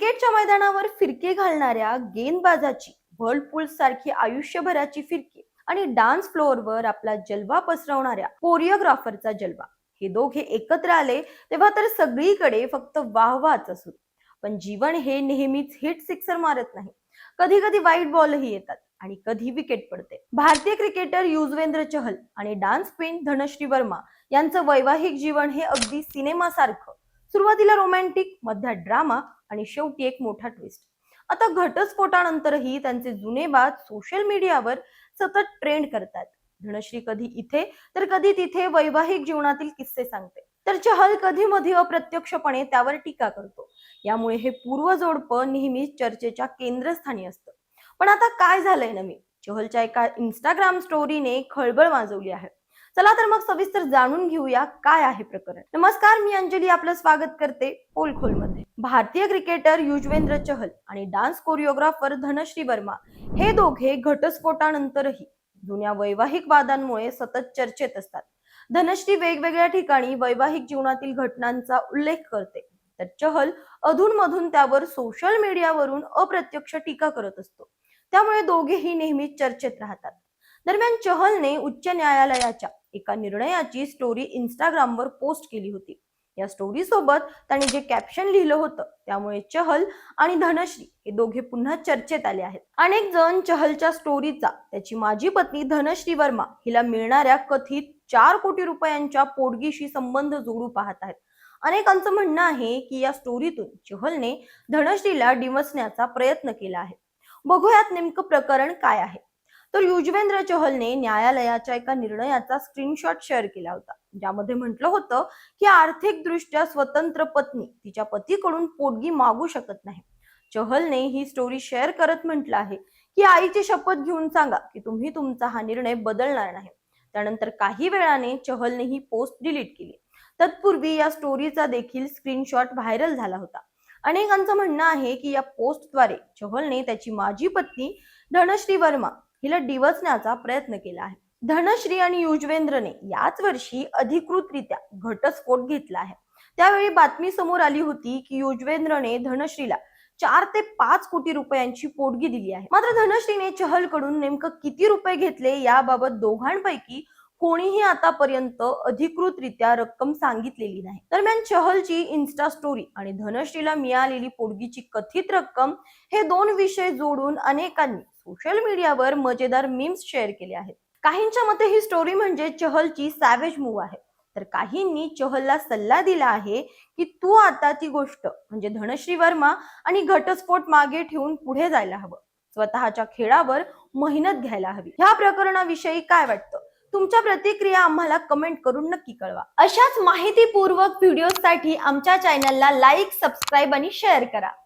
क्रिकेटच्या मैदानावर फिरके घालणाऱ्या गेंदबाजाची व्हर्लपूल सारखी आयुष्यभराची फिरकी आणि डान्स फ्लोअरवर आपला जलवा पसरवणाऱ्या कोरिओग्राफरचा जलवा. हे दोघे एकत्र आले तेव्हा तर सगळीकडे फक्त वाहवाच असू पण जीवन हे नेहमीच हिट सिक्सर मारत नाही. कधी कधी वाईट बॉलही येतात आणि कधी विकेट पडते. भारतीय क्रिकेटर युजवेंद्र चहल आणि डान्स क्वीन धनश्री वर्मा यांचं वैवाहिक जीवन हे अगदी सिनेमासारखं. सुरुवातीला रोमॅन्टिक मध्यात ड्रामा आणि शेवटी एक मोठा ट्विस्ट आता घटस्फोटानंतरही त्यांचे जुने बाद सोशल मीडियावर सतत ट्रेंड करतात. धनश्री कधी इथे तर कधी तिथे वैवाहिक जीवनातील किस्से सांगते. तर चहल कधी मधी अप्रत्यक्षपणे त्यावर टीका करतो. यामुळे हे पूर्वजोडपं नेहमीच चर्चेच्या केंद्रस्थानी असतं. पण आता काय झालंय नवीन? चहलच्या एका इंस्टाग्राम स्टोरीने खळबळ माजवली आहे. चला तर मग सविस्तर जाणून घेऊया काय आहे प्रकरण. नमस्कार मी अंजली आपलं स्वागत करते पोलखोलमध्ये भारतीय क्रिकेटर युजवेंद्र चहल आणि डान्स कोरिओग्राफर धनश्री वर्मा हे दोघे घटस्फोटानंतरही जुन्या वैवाहिक वादांमुळे सतत चर्चेत असतात. धनश्री वेगवेगळ्या ठिकाणी वैवाहिक जीवनातील घटनांचा उल्लेख करते. तर चहल अधूनमधून त्यावर सोशल मीडियावरून अप्रत्यक्ष टीका करत असतो. त्यामुळे दोघेही नेहमीच चर्चेत राहतात. दरम्यान चहलने उच्च न्यायालयाच्या एका निर्णयाची स्टोरी इंस्टाग्रामवर पोस्ट केली होती. या स्टोरी सोबत त्याने जे कॅप्शन लिहिलं होतं त्यामुळे चहल आणि धनश्री हे दोघे पुन्हा चर्चेत आले आहेत. अनेक जण चहलच्या स्टोरीचा त्याची माजी पत्नी धनश्री वर्मा हिला मिळणाऱ्या कथित चार कोटी रुपयांच्या पोटगीशी संबंध जोडू पाहत आहेत. अनेकांचं म्हणणं आहे की या स्टोरीतून चहलने धनश्रीला डिवसण्याचा प्रयत्न केला आहे. बघूयात नेमकं प्रकरण काय आहे. तर युजवेंद्र चहलने न्यायालयाच्या एका निर्णयाचा स्क्रीनशॉट शेअर केला होता. ज्यामध्ये म्हटलं होतं की आर्थिक दृष्ट्या स्वतंत्र पत्नी तिच्या पतीकडून पोटगी मागू शकत नाही. चहलने ही स्टोरी शेअर करत म्हटलं आहे की आईची शपथ घेऊन सांगा की तुम्ही तुमचा हा निर्णय बदलणार नाही. त्यानंतर काही वेळाने चहलने ही पोस्ट डिलीट केली. तत्पूर्वी या स्टोरीचा देखील स्क्रीनशॉट व्हायरल झाला होता. अनेकांचं म्हणणं आहे की या पोस्टद्वारे चहलने त्याची माजी पत्नी धनश्री वर्मा हिला डिवचण्याचा प्रयत्न केला आहे. धनश्री आणि युजवेंद्रने याच वर्षी अधिकृतरित्या घटस्फोट घेतला आहे. त्यावेळी बातमी समोर आली होती की युजवेंद्रने धनश्रीला चार ते पाच कोटी रुपयांची पोटगी दिली आहे. मात्र धनश्रीने चहलकडून नेमकं किती रुपये घेतले याबाबत दोघांपैकी कोणीही आतापर्यंत अधिकृतरित्या रक्कम सांगितलेली नाही. दरम्यान चहलची इन्स्टा स्टोरी आणि धनश्रीला मिळालेली पोटगीची कथित रक्कम हे दोन विषय जोडून अनेकांनी सोशल मीडियावर मजेदार मीम्स शेअर केले आहेत. काहींच्या मते ही स्टोरी म्हणजे चहलची सॅवेज मूव आहे. तर काहींनी चहलला सल्ला दिला आहे की तू आता ती गोष्ट म्हणजे धनश्री वर्मा आणि घटस्फोट मागे ठेवून पुढे जायला हवं. स्वतःच्या खेळावर मेहनत घ्यायला हवी. ह्या प्रकरणाविषयी काय वाटतं? तुमच्या प्रतिक्रिया आम्हाला कमेंट करून नक्की कळवा. अशाच माहितीपूर्वक व्हिडिओसाठी आमच्या चॅनलला लाईक सबस्क्राईब आणि शेअर करा.